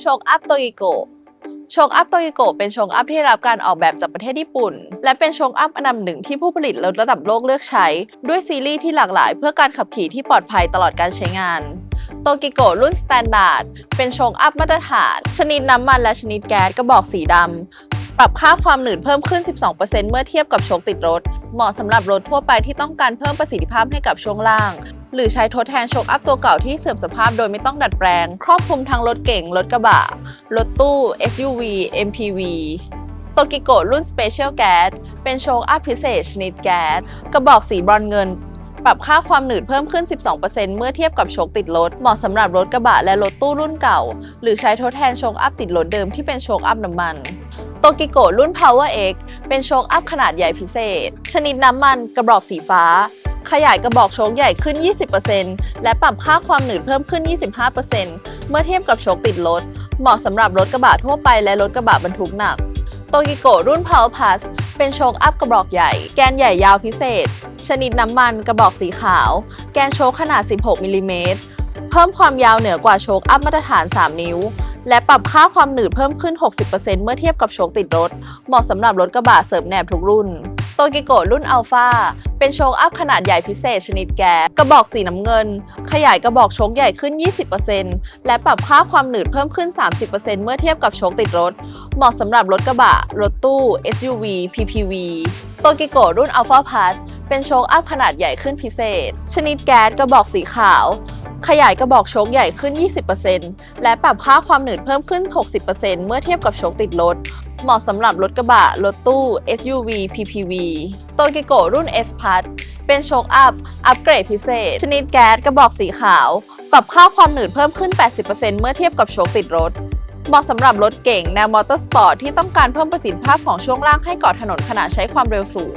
โชคอัพโตอิโกโชคอัพโตอิโกเป็นโชคอัพที่ได้รับการออกแบบจากประเทศญี่ปุ่น และเป็นโชคอัพอันดับหนึ่งที่ผู้ผลิตรถระดับโลกเลือกใช้ ด้วยซีรีส์ที่หลากหลาย เพื่อการขับขี่ที่ปลอดภัยตลอดการใช้งานโตกิโกรุ่นสแตนดาร์ดเป็นโชคอัพมาตรฐาน ชนิดน้ำมันและชนิดแก๊สกระบอกสีดำปรับค่าความหนืดเพิ่มขึ้น 12%เมื่อเทียบกับโชคติดรถ เหมาะสำหรับรถทั่วไปที่ต้องการเพิ่มประสิทธิภาพให้กับช่วงล่าง หรือใช้ทดแทนโชคอัพตัวเก่าที่เสื่อมสภาพโดยไม่ต้องดัดแปลง ครอบคลุมทั้งรถเก๋งรถกระบะ รถตู้ SUV MPV โตกิโกรุ่น Special Gas เป็นโชคอัพพิเศษชนิดแก๊สกระบอกสีบรอนเงิน ปรับค่าความหนืดเพิ่มขึ้น 12%เมื่อเทียบกับโชคติดรถ เหมาะสำหรับรถกระบะและรถตู้รุ่นเก่า หรือใช้ทดแทนโชคอัพติดรถเดิมที่เป็นโชคอัพน้ำมันโตกิโกรุ่น Power X เป็นโชคอัพขนาดใหญ่พิเศษ ชนิดน้ำมันกระบอกสีฟ้า ขยายกระบอกโชคใหญ่ขึ้น 20%และปรับค่าความหนืดเพิ่มขึ้น 25%เมื่อเทียบกับโชคติดรถ เหมาะสำหรับรถกระบะทั่วไปและรถกระบะบรรทุกหนัก โตกิโกรุ่น Power Plus เป็นโชคอัพกระบอกใหญ่ แกนใหญ่ยาวพิเศษ ชนิดน้ำมันกระบอกสีขาว แกนโชคขนาด 16มิลลิเมตร เพิ่มความยาวเหนือกว่าโชคอัพมาตรฐาน 3 นิ้วและปรับค่าความหนืดเพิ่มขึ้น 60%เมื่อเทียบกับโชคติดรถ เหมาะสำหรับรถกระบะเสริมแหนบทุกรุ่น ตกิโกรุ่นอัลฟาเป็นโชคอัพขนาดใหญ่พิเศษชนิดแก๊สกระบอกสีน้ำเงิน ขยายกระบอกโชคใหญ่ขึ้น 20%และปรับค่าความหนืดเพิ่มขึ้น 30%เมื่อเทียบกับโชคติดรถ เหมาะสำหรับรถกระบะ รถตู้ SUV PPV โตกิโกรุ่น Alpha Plus เป็นโชคอัพขนาดใหญ่ขึ้นพิเศษ ชนิดแก๊สกระบอกสีขาวขยายกระบอกโชคใหญ่ขึ้น 20%และปรับค่าความหนืดเพิ่มขึ้น 60%เมื่อเทียบกับโชคติดรถ เหมาะสำหรับรถกระบะ รถตู้ SUV PPV โตกิโกรุ่น S Plus เป็นโชคอัพ อัปเกรดพิเศษ ชนิดแก๊สกระบอกสีขาว ปรับค่าความหนืดเพิ่มขึ้น 80%เมื่อเทียบกับโชคติดรถ เหมาะสำหรับรถเก่งแนวมอเตอร์สปอร์ตที่ต้องการเพิ่มประสิทธิภาพของช่วงล่างให้เกาะถนนขณะใช้ความเร็วสูง